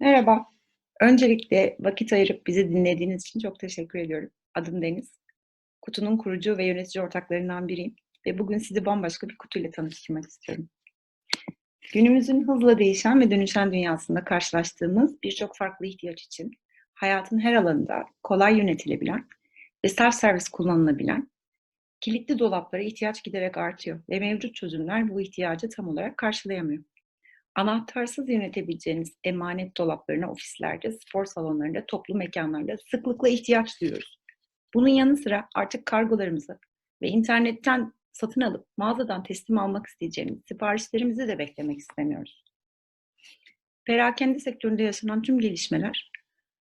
Merhaba. Öncelikle vakit ayırıp bizi dinlediğiniz için çok teşekkür ediyorum. Adım Deniz. Kutu'nun kurucu ve yönetici ortaklarından biriyim ve bugün sizi bambaşka bir kutuyla tanıştırmak istiyorum. Günümüzün hızla değişen ve dönüşen dünyasında karşılaştığımız birçok farklı ihtiyaç için hayatın her alanında kolay yönetilebilen ve self servis kullanılabilen kilitli dolaplara ihtiyaç giderek artıyor ve mevcut çözümler bu ihtiyacı tam olarak karşılayamıyor. Anahtarsız yönetebileceğiniz emanet dolaplarına ofislerde, spor salonlarında, toplu mekanlarda sıklıkla ihtiyaç duyuyoruz. Bunun yanı sıra artık kargolarımızı ve internetten satın alıp mağazadan teslim almak isteyeceğimiz siparişlerimizi de beklemek istemiyoruz. Perakende sektöründe yaşanan tüm gelişmeler,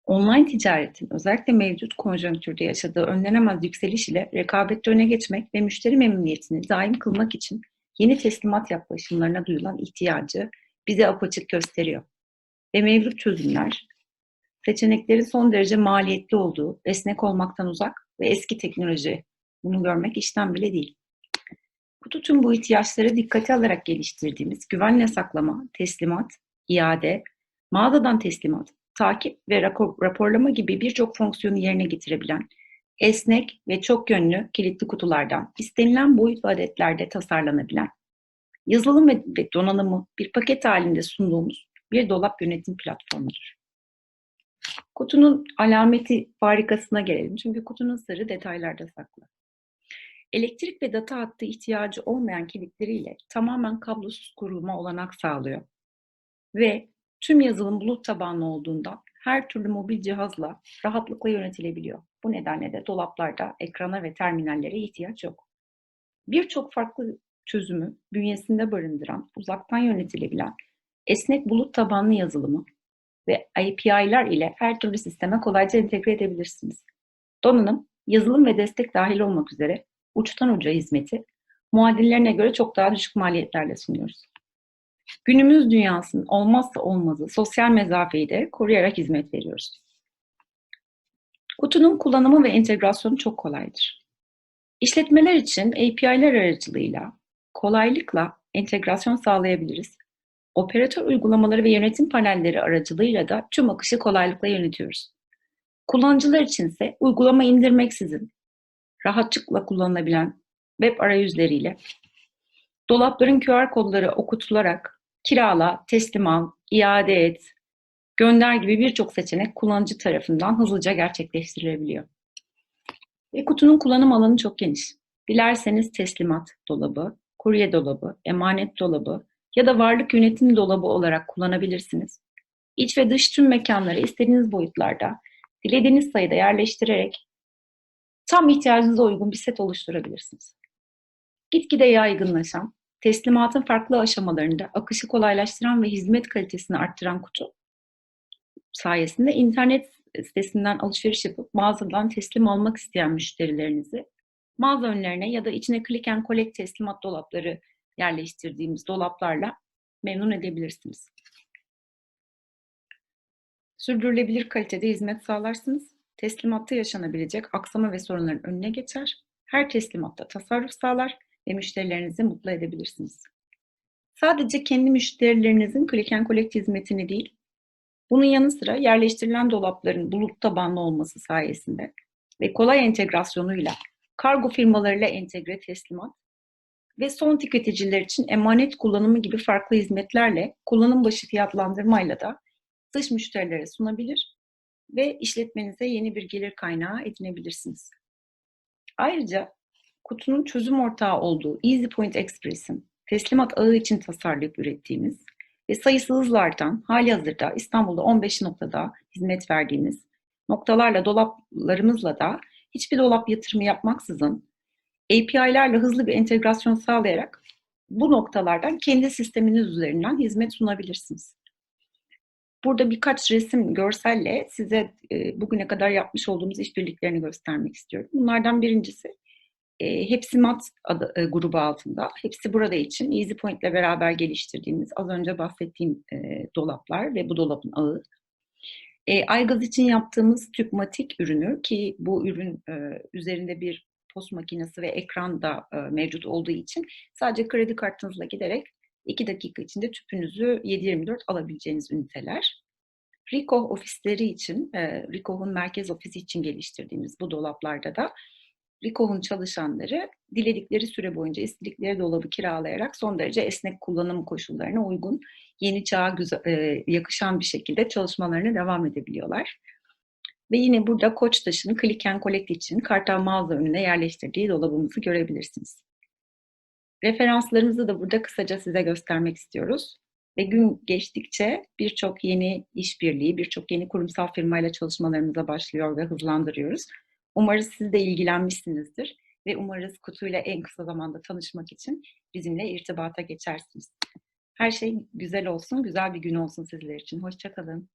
online ticaretin özellikle mevcut konjonktürde yaşadığı önlenemez yükseliş ile rekabette öne geçmek ve müşteri memnuniyetini daim kılmak için yeni teslimat yaklaşımlarına duyulan ihtiyacı bize apaçık gösteriyor. Ve mevcut çözümler, seçeneklerin son derece maliyetli olduğu, esnek olmaktan uzak ve eski teknoloji. Bunu görmek işten bile değil. Kutu tüm bu ihtiyaçları dikkate alarak geliştirdiğimiz güvenle saklama, teslimat, iade, mağazadan teslimat, takip ve raporlama gibi birçok fonksiyonu yerine getirebilen esnek ve çok yönlü kilitli kutulardan istenilen boyut ve adetlerde tasarlanabilen yazılım ve donanımı bir paket halinde sunduğumuz bir dolap yönetim platformudur. Kutunun alameti farikasına gelelim. Çünkü kutunun sırrı detaylarda saklı. Elektrik ve data hattı ihtiyacı olmayan kilitleriyle tamamen kablosuz kurulma olanak sağlıyor. Ve tüm yazılım bulut tabanlı olduğundan her türlü mobil cihazla rahatlıkla yönetilebiliyor. Bu nedenle de dolaplarda ekrana ve terminallere ihtiyaç yok. Birçok farklı çözümü bünyesinde barındıran, uzaktan yönetilebilen, esnek bulut tabanlı yazılımı ve API'ler ile her türlü sisteme kolayca entegre edebilirsiniz. Donanım, yazılım ve destek dahil olmak üzere uçtan uca hizmeti muadillerine göre çok daha düşük maliyetlerle sunuyoruz. Günümüz dünyasının olmazsa olmazı sosyal mesafeyi de koruyarak hizmet veriyoruz. Kutunun kullanımı ve entegrasyonu çok kolaydır. İşletmeler için API'ler aracılığıyla kolaylıkla entegrasyon sağlayabiliriz. Operatör uygulamaları ve yönetim panelleri aracılığıyla da tüm akışı kolaylıkla yönetiyoruz. Kullanıcılar için ise uygulama indirmeksizin rahatlıkla kullanılabilen web arayüzleriyle dolapların QR kodları okutularak kirala, teslim al, iade et, gönder gibi birçok seçenek kullanıcı tarafından hızlıca gerçekleştirilebiliyor. Ve kutunun kullanım alanı çok geniş. Dilerseniz teslimat dolabı, kurye dolabı, emanet dolabı ya da varlık yönetim dolabı olarak kullanabilirsiniz. İç ve dış tüm mekanları istediğiniz boyutlarda, dilediğiniz sayıda yerleştirerek tam ihtiyacınıza uygun bir set oluşturabilirsiniz. Gitgide yaygınlaşan, teslimatın farklı aşamalarında akışı kolaylaştıran ve hizmet kalitesini arttıran kutu sayesinde internet sitesinden alışveriş yapıp mağazadan teslim almak isteyen müşterilerinizi mağaza önlerine ya da içine click and collect teslimat dolapları yerleştirdiğimiz dolaplarla memnun edebilirsiniz. Sürdürülebilir kalitede hizmet sağlarsınız. Teslimatta yaşanabilecek aksama ve sorunların önüne geçer. Her teslimatta tasarruf sağlar ve müşterilerinizi mutlu edebilirsiniz. Sadece kendi müşterilerinizin click and collect hizmetini değil, bunun yanı sıra yerleştirilen dolapların bulut tabanlı olması sayesinde ve kolay entegrasyonuyla kargo firmalarıyla entegre teslimat ve son tüketiciler için emanet kullanımı gibi farklı hizmetlerle kullanım başı fiyatlandırmayla da dış müşterilere sunabilir ve işletmenize yeni bir gelir kaynağı edinebilirsiniz. Ayrıca kutunun çözüm ortağı olduğu EasyPoint Express'in teslimat ağı için tasarlayıp ürettiğimiz ve sayısı hızlardan hali hazırda İstanbul'da 15 noktada hizmet verdiğimiz noktalarla dolaplarımızla da hiçbir dolap yatırımı yapmaksızın API'lerle hızlı bir entegrasyon sağlayarak bu noktalardan kendi sisteminiz üzerinden hizmet sunabilirsiniz. Burada birkaç resim, görselle size e, bugüne kadar yapmış olduğumuz işbirliklerini göstermek istiyorum. Bunlardan birincisi e, Hepsi Mat e, grubu altında. Hepsi burada için EasyPoint ile beraber geliştirdiğimiz az önce bahsettiğim dolaplar ve bu dolabın ağı. E, Aygaz için yaptığımız Tüpmatik ürünü ki bu ürün e, üzerinde bir post makinesi ve ekran da e, mevcut olduğu için sadece kredi kartınızla giderek 2 dakika içinde tüpünüzü 7-24 alabileceğiniz üniteler. Rico ofisleri için, e, Ricoh'un merkez ofisi için geliştirdiğimiz bu dolaplarda da Ricoh'un çalışanları diledikleri süre boyunca istedikleri dolabı kiralayarak son derece esnek kullanım koşullarına uygun, yeni çağa güzel, e, yakışan bir şekilde çalışmalarına devam edebiliyorlar. Ve yine burada Koçtaş'ın Click and Collect için Kartal mağaza önüne yerleştirdiği dolabımızı görebilirsiniz. Referanslarımızı da burada kısaca size göstermek istiyoruz. Ve gün geçtikçe birçok yeni işbirliği, birçok yeni kurumsal firmayla çalışmalarımıza başlıyor ve hızlandırıyoruz. Umarız siz de ilgilenmişsinizdir ve umarız kutuyla en kısa zamanda tanışmak için bizimle irtibata geçersiniz. Her şey güzel olsun, güzel bir gün olsun sizler için. Hoşçakalın.